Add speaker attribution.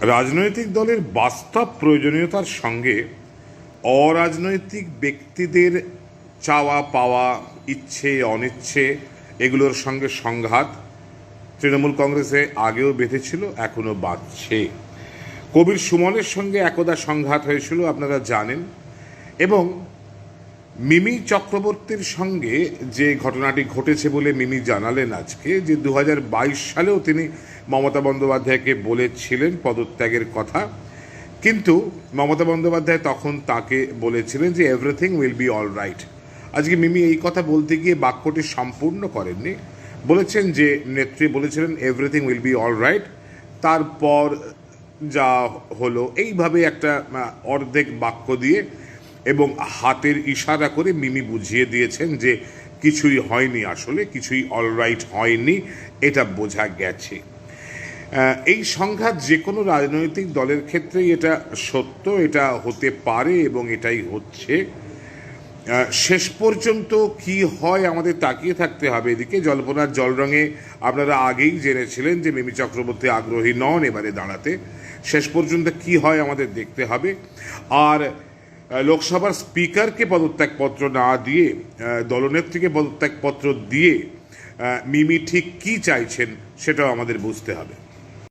Speaker 1: রাজনৈতিক দলের বাস্তব প্রয়োজনীয়তার সঙ্গে অরাজনৈতিক ব্যক্তিদের চাওয়া পাওয়া, ইচ্ছে, অনিচ্ছে এগুলোর সঙ্গে সংঘাত তৃণমূল কংগ্রেসে আগেও বেঁধেছিল, এখনও বাঁধছে কবির সুমনের সঙ্গে একদা সংঘাত হয়েছিল, আপনারা জানেন। এবং মিমি চক্রবর্তীর সঙ্গে যে ঘটনাটি ঘটেছে বলে মিমি জানালেন আজকে, যে দু হাজার বাইশ সালেও তিনি মমতা বন্দ্যোপাধ্যায়কে বলেছিলেন পদত্যাগের কথা, কিন্তু মমতা বন্দ্যোপাধ্যায় তখন তাকে বলেছিলেন যে everything will be all right আজকে মিমি এই কথা বলতে গিয়ে বাক্যটি সম্পূর্ণ করেননি। বলেছেন যে নেত্রী বলেছিলেন everything will be all right তারপর যা হলো, এইভাবে একটা অর্ধেক বাক্য দিয়ে এবং হাতের ইশারা করে মিমি বুঝিয়ে দিয়েছেন যে কিছুই হয়নি আসলে, কিছুই অলরাইট হয়নি, এটা বোঝা গেছে। এই সংঘাত যে কোনো রাজনৈতিক দলের ক্ষেত্রেই এটা সত্য, এটা হতে পারে এবং এটাই হচ্ছে। শেষ পর্যন্ত কি হয় আমাদের তাকিয়ে থাকতে হবে এদিকে। জল্পনার জলরঙে আপনারা আগেই জেনেছিলেন যে মিমি চক্রবর্তী আগ্রহী নন এবারে দাঁড়াতে। শেষ পর্যন্ত কি হয় আমাদের দেখতে হবে। আর লোকসভার স্পিকারকে পদত্যাগপত্র না দিয়ে দলনেত্রীকে পদত্যাগপত্র দিয়ে মিমি ঠিক কী চাইছেন সেটাও আমাদের বুঝতে হবে।